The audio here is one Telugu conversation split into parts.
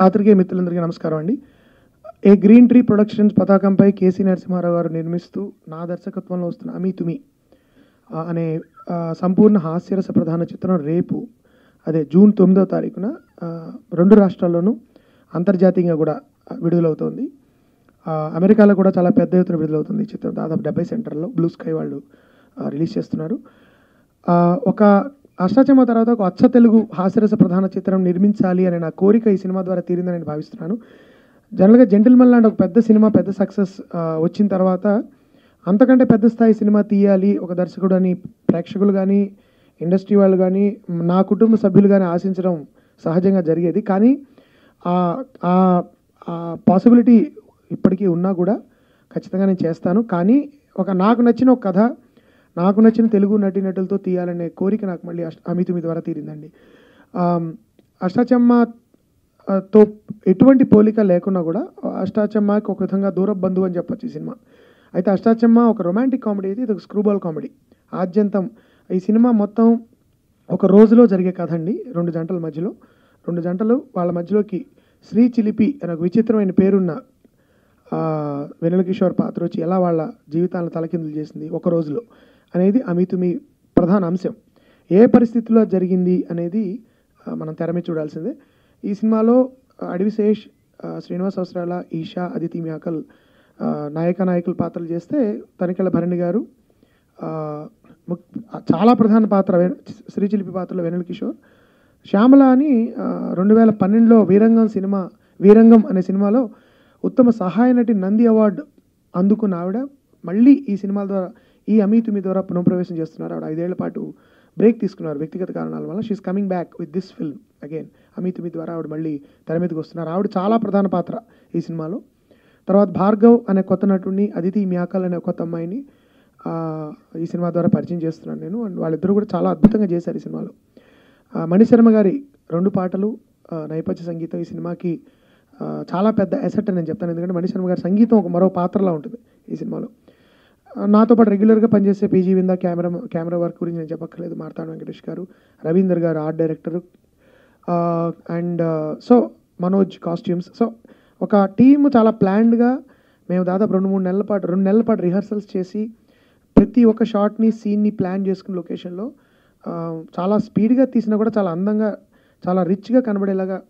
పాత్రికేయ మిత్రులందరికీ నమస్కారం అండి. ఏ గ్రీన్ ట్రీ ప్రొడక్షన్స్ పతాకంపై కేసీ నరసింహారావు గారు నిర్మిస్తూ నా దర్శకత్వంలో వస్తున్న అమీ తుమి అనే సంపూర్ణ హాస్యరస ప్రధాన చిత్రం రేపు అదే జూన్ తొమ్మిదో తారీఖున రెండు రాష్ట్రాల్లోనూ అంతర్జాతీయంగా కూడా విడుదలవుతోంది. అమెరికాలో కూడా చాలా పెద్ద ఎత్తున విడుదలవుతుంది ఈ చిత్రం. దాదాపు డెబ్బై సెంటర్లో బ్లూ స్కై వాళ్ళు రిలీజ్ చేస్తున్నారు. ఒక అష్టాచమ్మ తర్వాత ఒక అచ్చ తెలుగు హాస్యరస ప్రధాన చిత్రం నిర్మించాలి అనే నా కోరిక ఈ సినిమా ద్వారా తీరిందని నేను భావిస్తున్నాను. జనరల్గా జెంటిల్మెన్ లాంటి ఒక పెద్ద సినిమా పెద్ద సక్సెస్ వచ్చిన తర్వాత అంతకంటే పెద్ద స్థాయి సినిమా తీయాలి ఒక దర్శకుడు అని ప్రేక్షకులు కానీ ఇండస్ట్రీ వాళ్ళు కానీ నా కుటుంబ సభ్యులు కానీ ఆశించడం సహజంగా జరిగేది. కానీ ఆ పాసిబిలిటీ ఇప్పటికీ ఉన్నా కూడా ఖచ్చితంగా నేను చేస్తాను. కానీ ఒక నాకు నచ్చిన ఒక కథ నాకు నచ్చిన తెలుగు నటీనటులతో తీయాలనే కోరిక నాకు మళ్ళీ అష్ట అమితుమి ద్వారా తీరిందండి. ఆమ్, అష్టాచమ్మ తో ఎటువంటి పోలిక లేకున్నా కూడా అష్టాచమ్మకి ఒక విధంగా దూర బంధువు అని చెప్పొచ్చు ఈ సినిమా. అయితే అష్టాచమ్మ ఒక రొమాంటిక్ కామెడీ అయితే ఇది ఒక స్క్రూబాల్ కామెడీ. ఆద్యంతం. ఈ సినిమా మొత్తం ఒక రోజులో జరిగే కథ అండి రెండు జంటల మధ్యలో. రెండు జంటలు వాళ్ళ మధ్యలోకి శ్రీ చిలిపి అనే ఒక విచిత్రమైన పేరున్న వెనుల కిషోర్ పాత్ర వచ్చి ఎలా వాళ్ళ జీవితాలను తలకిందులు చేసింది ఒక రోజులో. అనేది అమితుమి ప్రధాన అంశం. ఏ పరిస్థితిలో జరిగింది అనేది మనం తెరమే చూడాల్సిందే. ఈ సినిమాలో అడవిశేష్ శ్రీనివాస్ అవసరాల ఈషా అదితి మ్యాకల్ నాయక నాయకుల పాత్రలు చేస్తే తనికెళ్ళ భరణి గారు చాలా ప్రధాన పాత్ర శ్రీచిలిపి పాత్రలో వెన్నెల కిషోర్. శ్యామల అని రెండు వేల పన్నెండులో వీరంగం సినిమా వీరంగం అనే సినిమాలో ఉత్తమ సహాయ నటి నంది అవార్డు అందుకున్న ఆవిడ. మళ్ళీ ఈ సినిమాల ద్వారా ఈ అమీతుమి ద్వారా పునఃప్రవేశం చేస్తున్నారు. ఆవిడ ఐదేళ్ళ పాటు బ్రేక్ తీసుకున్నారు వ్యక్తిగత కారణాల వల్ల. She's coming back with this film again Amithumi ద్వారా ఆవిడ మళ్ళీ తెర మీదకి వస్తున్నారు. ఆవిడ చాలా ప్రధాన పాత్ర ఈ సినిమాలో. తర్వాత భార్గవ్ అనే కొత్త నటుడిని అదితి మ్యాకల్ అనే కొత్త అమ్మాయిని ఈ సినిమా ద్వారా పరిచయం చేస్తున్నాను నేను. అండ్ వాళ్ళిద్దరూ కూడా చాలా అద్భుతంగా చేశారు ఈ సినిమాలో. మణిశర్మ గారి రెండు పాటలు నైపథ్య సంగీతం ఈ సినిమాకి చాలా పెద్ద అసెట్ అని నేను చెప్తాను. ఎందుకంటే మణిశర్మ గారి సంగీతం ఒక మరో పాత్రలా ఉంటుంది ఈ సినిమాలో. నాతో పాటు రెగ్యులర్గా పనిచేసే PG Vinda camera camera work గురించి నేను చెప్పక్కర్లేదు. మార్తాడు వెంకటేష్ గారు రవీందర్ గారు art director and so Manoj costumes so ఒక టీమ్ చాలా ప్లాన్డ్గా మేము దాదాపు రెండు మూడు నెలల పాటు రెండు నెలల పాటు రిహర్సల్స్ చేసి ప్రతి ఒక్క షాట్ని సీన్ని ప్లాన్ చేసుకున్న లొకేషన్లో చాలా స్పీడ్గా తీసినా కూడా చాలా అందంగా చాలా రిచ్గా కనబడేలాగా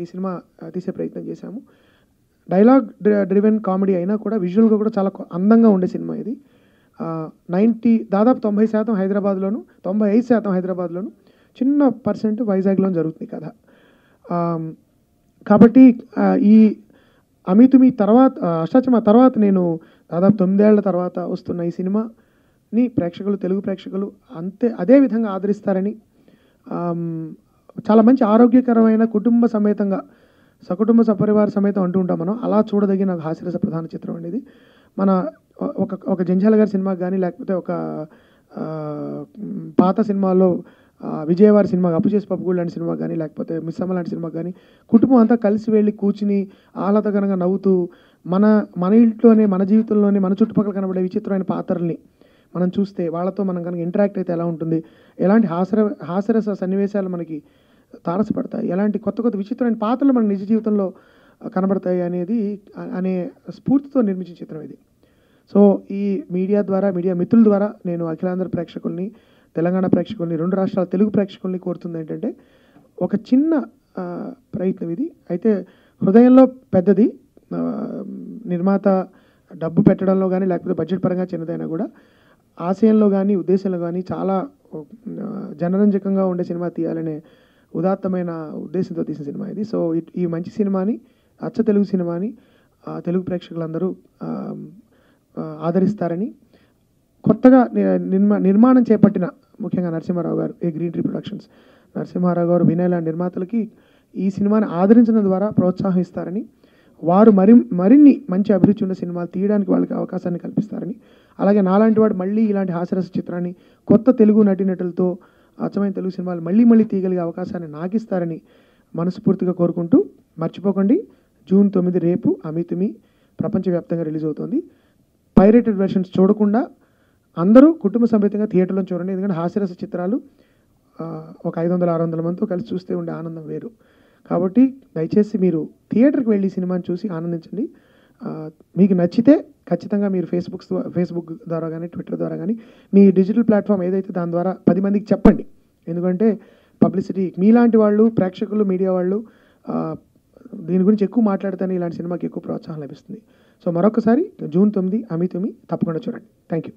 ఈ సినిమా తీసే ప్రయత్నం చేశాము. డైలాగ్ డ్రివెన్ కామెడీ అయినా కూడా విజువల్గా కూడా చాలా అందంగా ఉండే సినిమా ఇది. నైంటీ దాదాపు తొంభై శాతం హైదరాబాద్లోను తొంభై ఐదు శాతం హైదరాబాద్లోను చిన్న పర్సెంట్ వైజాగ్లో జరుగుతుంది కథ. కాబట్టి ఈ అమితుమి తర్వాత అష్టాచమ తర్వాత నేను దాదాపు తొమ్మిదేళ్ళ తర్వాత వస్తున్న ఈ సినిమాని ప్రేక్షకులు తెలుగు ప్రేక్షకులు అంతే అదే విధంగా ఆదరిస్తారని చాలా మంచి ఆరోగ్యకరమైన కుటుంబ సమేతంగా సకుటుంబ సపరివార సమేతం అంటూ ఉంటాం మనం. అలా చూడదగిన హాస్యరస ప్రధాన చిత్రం అండి ఇది మన ఒక ఒక జంజాల గారి సినిమాకి కానీ లేకపోతే ఒక పాత సినిమాల్లో విజయవారి విజయవాడ సినిమా అప్పు చేసి పప్పుగూడు లాంటి సినిమా కానీ లేకపోతే మిస్సమ్మ లాంటి సినిమా కానీ కుటుంబం అంతా కలిసి వెళ్ళి కూర్చుని ఆహ్లాదకరంగా నవ్వుతూ మన మన ఇంట్లోనే మన జీవితంలోనే మన చుట్టుపక్కల కనబడే విచిత్రమైన పాత్రల్ని మనం చూస్తే వాళ్ళతో మనం కనుక ఇంటరాక్ట్ అయితే ఎలా ఉంటుంది? ఎలాంటి హాస్య హాస్యరస సన్నివేశాలు మనకి తారసపడతాయి. ఎలాంటి కొత్త కొత్త విచిత్రమైన పాత్రలు మన నిజ జీవితంలో కనబడతాయి అనేది అనే స్ఫూర్తితో నిర్మించిన చిత్రం ఇది. సో ఈ మీడియా ద్వారా మీడియా మిత్రుల ద్వారా నేను అఖిలాంధ్ర ప్రేక్షకుల్ని తెలంగాణ ప్రేక్షకుల్ని రెండు రాష్ట్రాల తెలుగు ప్రేక్షకుల్ని కోరుతుంది ఏంటంటే ఒక చిన్న ప్రయత్నం ఇది. అయితే హృదయంలో పెద్దది నిర్మాత డబ్బు పెట్టడంలో కానీ లేకపోతే బడ్జెట్ పరంగా చిన్నదైనా కూడా ఆశయంలో కానీ ఉద్దేశంలో కానీ చాలా జనరంజకంగా ఉండే సినిమా తీయాలనే ఉదాత్తమైన ఉద్దేశంతో తీసిన సినిమా ఇది. సో ఇట్- ఈ మంచి సినిమాని అచ్చ తెలుగు సినిమాని తెలుగు ప్రేక్షకులందరూ ఆదరిస్తారని కొత్తగా నిర్మా నిర్మాణం చేపట్టిన ముఖ్యంగా నరసింహారావు గారు A green tree productions Narasimha Rao గారు వినయ్ లాంటి నిర్మాతలకి ఈ సినిమాని ఆదరించడం ద్వారా ప్రోత్సాహం ఇస్తారని వారు మరి మరిన్ని మంచి అభిరుచి ఉన్న సినిమాలు తీయడానికి వాళ్ళకి అవకాశాన్ని కల్పిస్తారని అలాగే నాలాంటి వాడు మళ్ళీ ఇలాంటి హాస్యరస చిత్రాన్ని కొత్త తెలుగు నటీనటులతో అచ్చమైన తెలుగు సినిమాలు మళ్ళీ మళ్ళీ తీయగలిగే అవకాశాన్ని నాకిస్తారని మనస్ఫూర్తిగా కోరుకుంటూ మర్చిపోకండి. జూన్ తొమ్మిది రేపు అమితుమి ప్రపంచవ్యాప్తంగా రిలీజ్ అవుతుంది. పైరేటెడ్ వెర్షన్స్ చూడకుండా అందరూ కుటుంబ సమేతంగా థియేటర్లో చూడండి. ఎందుకంటే హాస్యరస చిత్రాలు ఒక ఐదు వందల ఆరు వందల మందితో కలిసి చూస్తే ఉండే ఆనందం వేరు. కాబట్టి దయచేసి మీరు థియేటర్కి వెళ్ళి సినిమాని చూసి ఆనందించండి. మీకు నచ్చితే ఖచ్చితంగా మీరు ఫేస్బుక్ ఫేస్బుక్ ద్వారా కానీ ట్విట్టర్ ద్వారా కానీ మీ డిజిటల్ ప్లాట్ఫామ్ ఏదైతే దాని ద్వారా పది మందికి చెప్పండి. ఎందుకంటే పబ్లిసిటీ మీలాంటి వాళ్ళు ప్రేక్షకులు మీడియా వాళ్ళు దీని గురించి ఎక్కువ మాట్లాడితేనే ఇలాంటి సినిమాకి ఎక్కువ ప్రోత్సాహం లభిస్తుంది. సో మరొకసారి జూన్ తొమ్మిది అమి తొమ్మిది తప్పకుండా చూడండి. Thank you